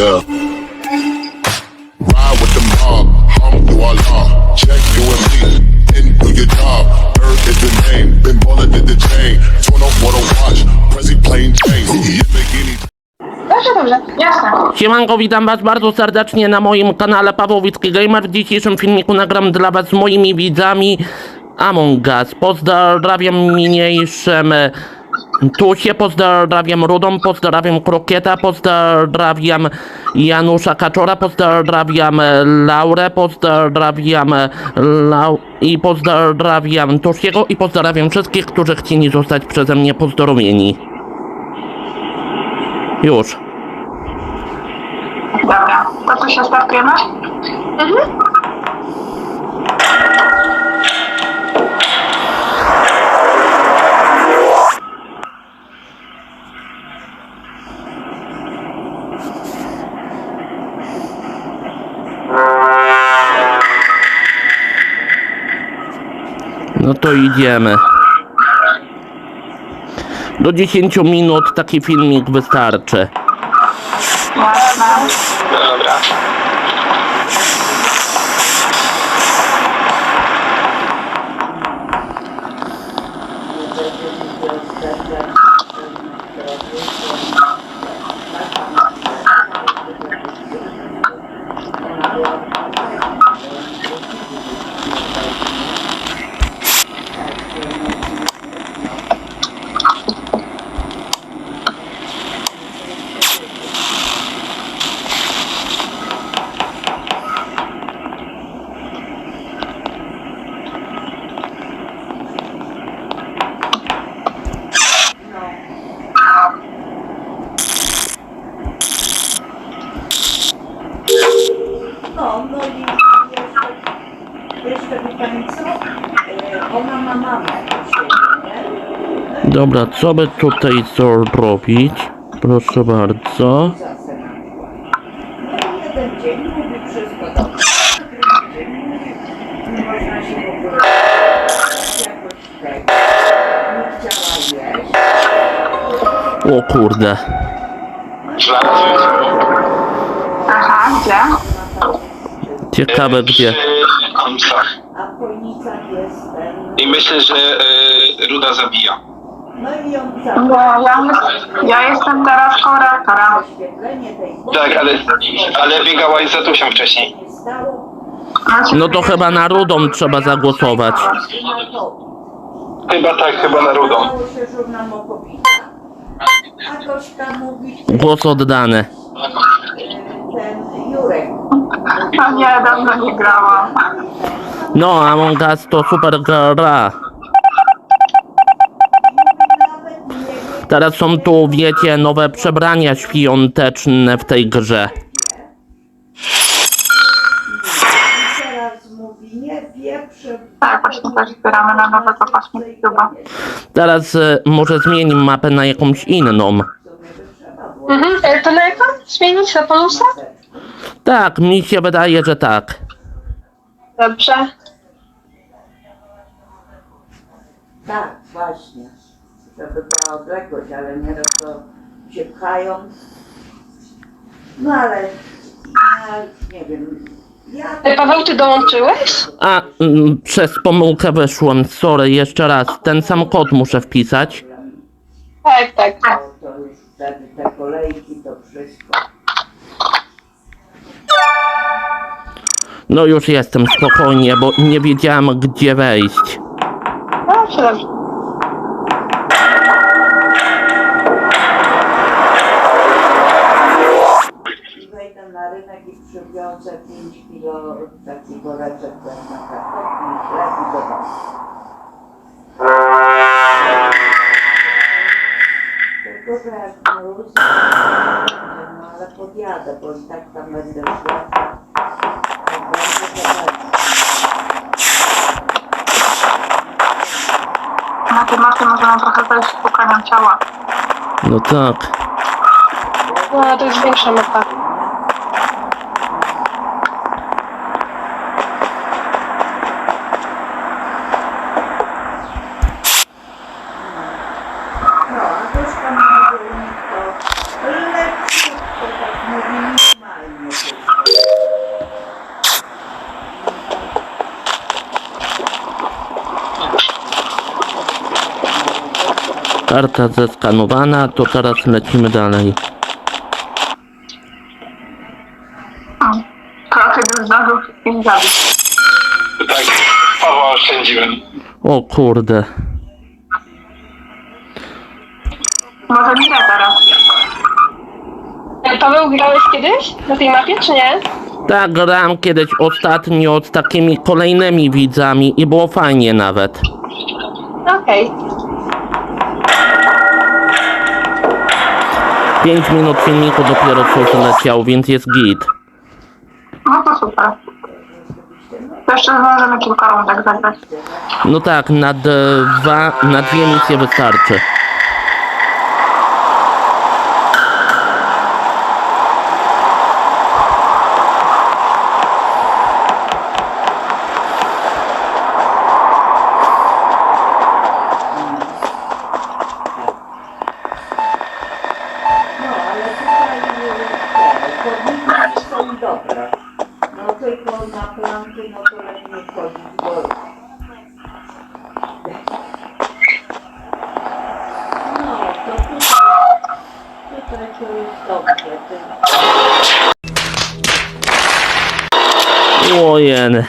Yeah. Ride with the mob, hum through law. Check you and me, and do your job. Earth is the name, been bullet did the chain. Turn up what watch, Prezi plain. Lamborghini. Dobrze, dobrze, jasne. Siemanko, witam was bardzo serdecznie na moim kanale Pawłowicki Gamer. W dzisiejszym filmiku nagram dla was z moimi widzami Among Us. Pozdrawiam niniejszym e, Tusie, pozdrawiam Rudą, pozdrawiam Krokieta, pozdrawiam Janusza Kaczora, pozdrawiam Laurę, pozdrawiam Lau i pozdrawiam Tusiego i pozdrawiam wszystkich, którzy chcieli zostać przeze mnie pozdrowieni. Już. Dobra, to co się startujemy? Mhm. No to idziemy. Do 10 minut taki filmik wystarczy. Jasne. Dobra. No, no i jeszcze, jeszcze wie pani co? E, Ona ma mamę u siebie, nie? Dobra, co by tutaj zrobić? Proszę bardzo. O kurde. Aha, gdzie? Ciekawe gdzie. Przy Chojnicach jest ten, I myślę, że y, Ruda zabija. No Bo cały ja, ja jestem teraz tej Tak, ale, ale biegałaś za Tusią wcześniej. No to chyba na rudą trzeba zagłosować. Chyba tak, chyba na Rudą. Głos oddany. e, ten Jurek. A nie, dawno nie grałam. No, Among Us to super gra. Nawet nie wie, Teraz są tu, wiecie, nowe przebrania świąteczne w tej grze. Tak, właśnie też zbieramy na nowego właśnie YouTube'a. Teraz y, może zmienię mapę na jakąś inną. Mhm, e, to na jaką? Zmienić na polusa? Tak, mi się wydaje, że tak. Dobrze. Tak, właśnie. Żeby była odległość, ale nieraz to się pchają. No ale ja nie wiem. Ja Paweł, ty dołączyłeś? A, mm, przez pomyłkę wyszłem, sorry, jeszcze raz. Ten sam kod muszę wpisać. Tak, tak. to, to już wtedy te kolejki, to wszystko. No już jestem spokojnie, bo nie wiedziałem gdzie wejść. Dobrze, dobrze. Na tej mapie możemy trochę zejść pukaniem ciała. No tak. No, to jest większa mapa. No, to lepszy, Karta zeskanowana, to teraz lecimy dalej. Trochę już zdążył wszystkich zabić. Tak, Pawła oszczędziłem. O kurde. Może nie teraz. Paweł, grałeś kiedyś na tej mapie, czy nie? Tak, grałem kiedyś ostatnio z takimi kolejnymi widzami i było fajnie nawet. Okej. 5 minut filmiku dopiero co leciał, więc jest git. No to super. Jeszcze zdążymy kilka rundek zagrać. No tak, na dwa, na dwie misje wystarczy. To jest dobrze. To Ojen.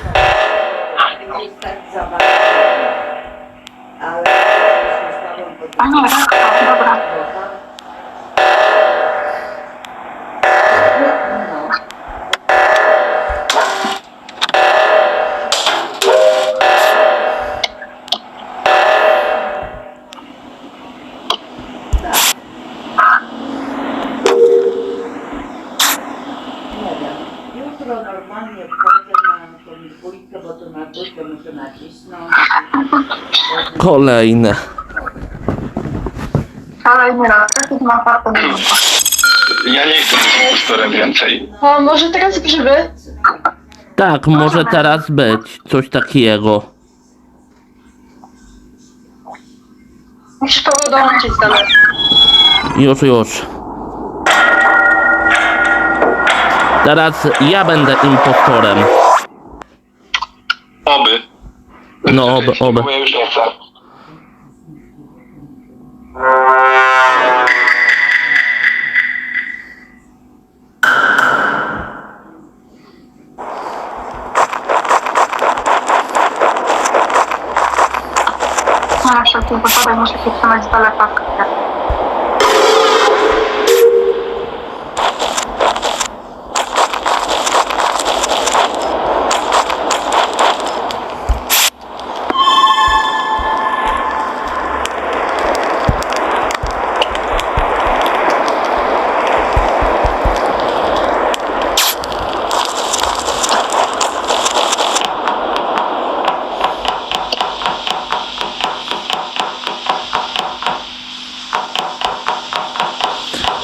nie jest tak za bardzo. Ale Kolejne. Ale nie raz, taki ma dużo. Ja nie chcę być impostorem więcej. O, może teraz grzyby? Tak, może teraz być coś takiego. Musisz Paweł dołączyć do nas. Już, już. Teraz ja będę impostorem. Oby. No, oby, oby. Bo ja już nie chcę. como se fosse uma estalefaca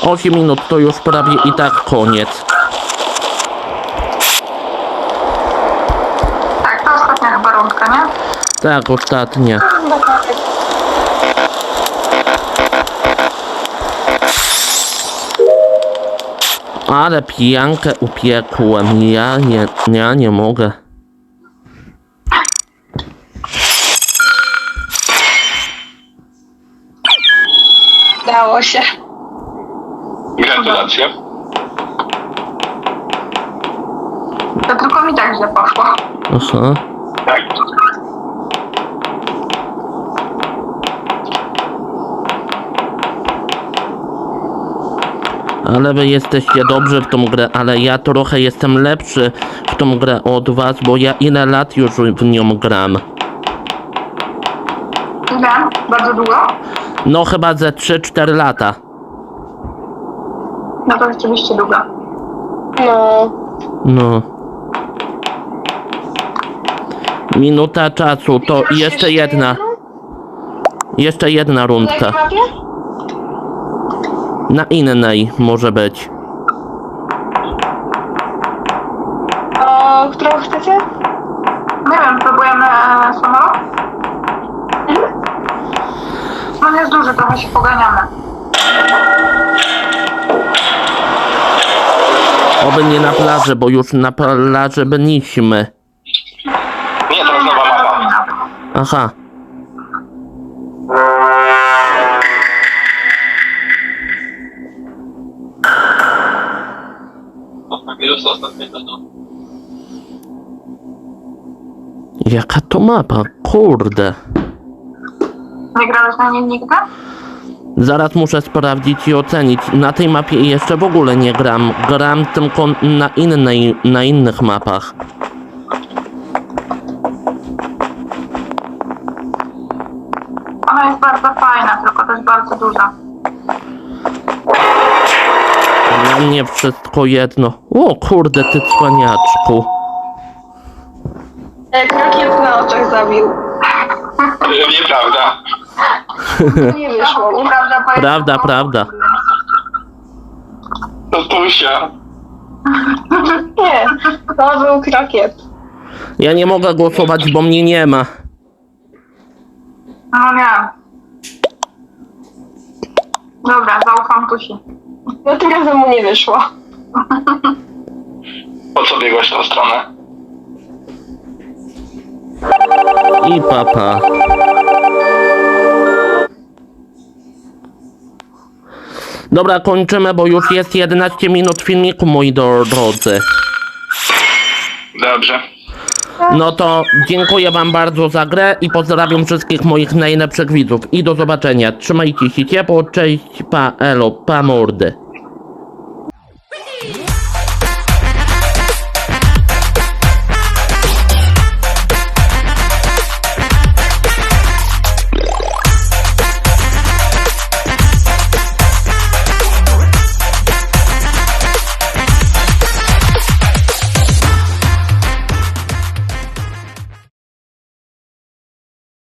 8 minut to już prawie i tak koniec. Tak, to ostatnia chyba rundka, nie? Tak, ostatnia. Ale pijankę upiekłem, ja nie, ja nie mogę. Dało się. Gratulacje. To tylko mi tak źle poszło. Aha. Tak. Ale wy jesteście dobrzy w tą grę, ale ja trochę jestem lepszy w tą grę od was, bo ja ile lat już w nią gram. Ile? Bardzo długo? No chyba ze 3-4 lata. No to rzeczywiście długo. No. No. Minuta czasu, to jeszcze jedna. Jeszcze jedna rundka. Na innej może być. O, którą chcecie? Nie wiem, próbujemy e, samolot? On jest duży, trochę się poganiamy. aby nie na plaży, bo już na plaży byliśmy. Nie, to jest nowa mapa. Aha. Wirus ostatniego, no. Jaka to mapa? Kurde. Nie grałeś na nim nigdy? Zaraz muszę sprawdzić i ocenić. Na tej mapie jeszcze w ogóle nie gram. Gram tylko na innej, na innych mapach. Ona jest bardzo fajna, tylko też bardzo duża. Dla mnie wszystko jedno. O kurde, ty cwaniaczku. Jak na oczach zabił. Nieprawda. Nie wyszło. Prawda, Prawda. To Tusia. Nie, to był krakiet. Ja nie mogę głosować, bo mnie nie ma. No nie. Dobra, zaufam Tusi. No tym razem mu nie wyszło. Po co biegłaś tą stronę? I papa. Dobra, kończymy, bo już jest 11 minut filmiku, moi do- drodzy. Dobrze. No to dziękuję wam bardzo za grę i pozdrawiam wszystkich moich najlepszych widzów. I do zobaczenia. Trzymajcie się ciepło, cześć, pa, elo, pa mordy.